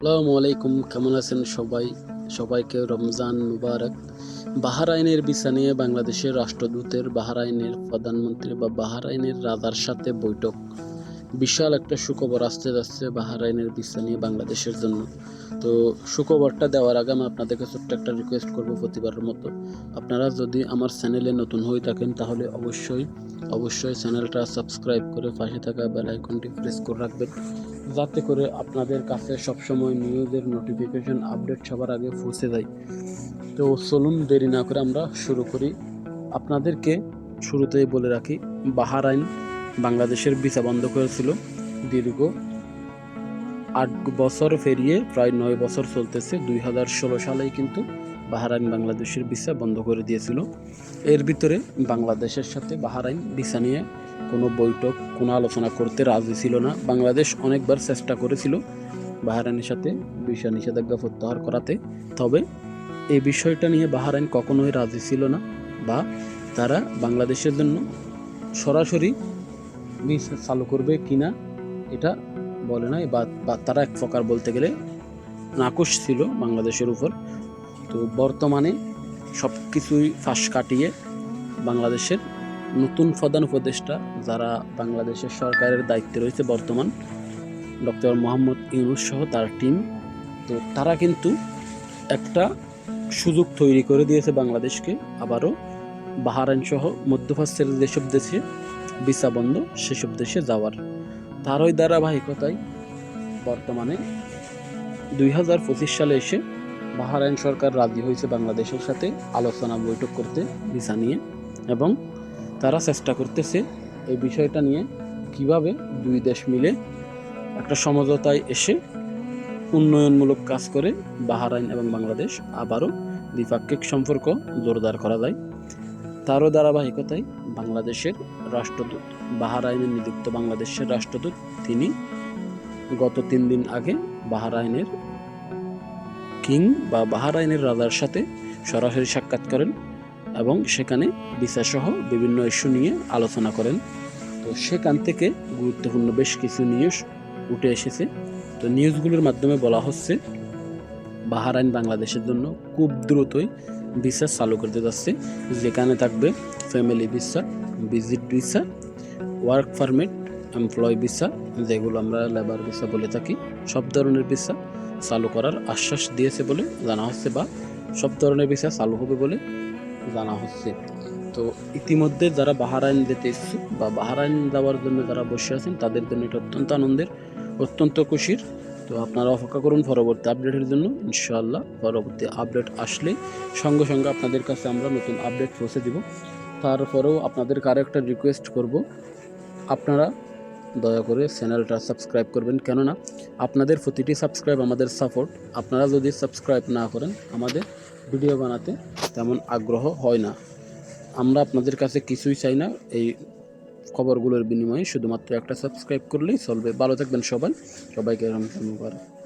আসসালামু আলাইকুম, কেমন আছেন সবাই? সবাইকে রমজান মুবারক। বাহারাইনের ভিসা নিয়ে বাংলাদেশের রাষ্ট্রদূতের বাহারাইনের প্রধানমন্ত্রী বা বাহারাইনের রাজার সাথে বৈঠক। বিশাল একটা সুখবর আসতে যাচ্ছে বাহারাইনের ভিসা নিয়ে বাংলাদেশের জন্য। তো সুখবরটা দেওয়ার আগে আমি আপনাদেরকে ছোট্ট একটা রিকোয়েস্ট করব প্রতিবারের মতো। আপনারা যদি আমার চ্যানেলে নতুন হয়ে থাকেন, তাহলে অবশ্যই অবশ্যই চ্যানেলটা সাবস্ক্রাইব করে পাশে থাকা বেল আইকনটি প্রেস করে রাখবেন। যাতে করে আপনাদের কাছে সবসময় নিউজের নোটিফিকেশন আপডেট সবার আগে পৌঁছে যায়। তো চলুন দেরি না করে আমরা শুরু করি। আপনাদেরকে শুরুতেই বলে রাখি, বাহারাইন বাংলাদেশের ভিসা বন্ধ করেছিল। দীর্ঘ আট বছর পেরিয়ে প্রায় নয় বছর চলতেছে। দুই হাজার ষোলো সালেই কিন্তু বাহারাইন বাংলাদেশের ভিসা বন্ধ করে দিয়েছিল। এর ভিতরে বাংলাদেশের সাথে বাহারাইন ভিসা নিয়ে কোনো বৈঠক, কোনো আলোচনা করতে রাজি ছিল না। বাংলাদেশ অনেকবার চেষ্টা করেছিল বাহারাইনের সাথে ভিসা নিষেধাজ্ঞা প্রত্যাহার করাতে। তবে এই বিষয়টা নিয়ে বাহারাইন কখনোই রাজি ছিল না বা তারা বাংলাদেশের জন্য সরাসরি ভিসা চালু করবে কিনা এটা বলে নাই। বা তারা এক প্রকার বলতে গেলে নাকশ ছিল বাংলাদেশের উপর। তো বর্তমানে সব কিছুই ফাঁস কাটিয়ে বাংলাদেশের নতুন প্রধান উপদেষ্টা যারা বাংলাদেশের সরকারের দায়িত্বে রয়েছে বর্তমান, ডক্টর মোহাম্মদ ইউনুস সহ তার টিম তো তারা কিন্তু একটা সুযোগ তৈরি করে দিয়েছে বাংলাদেশকে। আবারও বাহারাইন সহ মধ্যপ্রাচ্যের যেসব দেশে ভিসা বন্ধ, সেসব দেশে যাওয়ার তারই ধারাবাহিকতায় বর্তমানে। দুই হাজার পঁচিশ সালে এসে বাহারাইন সরকার রাজি হয়েছে বাংলাদেশের সাথে আলোচনা বৈঠক করতে, ভিসা নিয়ে, এবং তারা চেষ্টা করতেছে এই বিষয়টা নিয়ে কীভাবে দুই দেশ মিলে একটা সমঝোতায় এসে উন্নয়নমূলক কাজ করে বাহারাইন এবং বাংলাদেশ আবারও দ্বিপাক্ষিক সম্পর্ক জোরদার করা যায়। তারও ধারাবাহিকতায় বাংলাদেশের রাষ্ট্রদূত বাহারাইনে নিযুক্ত বাংলাদেশের রাষ্ট্রদূত, তিনি গত তিন দিন আগে বাহারাইনের কিং বা বাহারাইনের রাজার সাথে সরাসরি সাক্ষাৎ করেন এবং সেখানে সহ বিভিন্ন ইস্যু নিয়ে আলোচনা করেন। তো সেখান থেকে গুরুত্বপূর্ণ বেশ কিছু নিউজ উঠে এসেছে। তো নিউজগুলোর মাধ্যমে বলা হচ্ছে, বাহারাইন বাংলাদেশের জন্য খুব দ্রুতই ভিসা চালু করতে যাচ্ছে, যেখানে থাকবে family visa visit visa work permit employ visa যেগুলো আমরা লেবার ভিসা বলে থাকি, সব ধরনের ভিসা চালু করার আশ্বাস দিয়েছে বলে জানা হচ্ছে বা সব ধরনের ভিসা চালু হবে বলে জানা হচ্ছে। তো ইতিমধ্যে যারা বাহারাইন যেতে ইচ্ছুক বা বাহারাইন যাওয়ার জন্য যারা বসে আছেন, তাদের জন্য এটা অত্যন্ত আনন্দের, অত্যন্ত খুশির তো আপনারা অপেক্ষা করুন পরবর্তী আপডেটের জন্য। ইনশাআল্লাহ পরবর্তী আপডেট আসলে সঙ্গে সঙ্গে আপনাদের কাছে আমরা নতুন আপডেট পৌঁছে দিব। তারপরেও আপনাদেরকে আরও একটা রিকোয়েস্ট করব। আপনারা দয়া করে চ্যানেলটা সাবস্ক্রাইব করবেন। কেননা আপনাদের প্রতিটি সাবস্ক্রাইব আমাদের সাপোর্ট আপনারা যদি সাবস্ক্রাইব না করেন, আমাদের ভিডিও বানাতে তেমন আগ্রহ হয় না। আমরা আপনাদের কাছে কিছুই চাই না। এই খবরগুলোর বিনিময়ে শুধুমাত্র একটা সাবস্ক্রাইব করলেই চলবে। ভালো থাকবেন সবাই। সবাইকে রমজান মুবারক।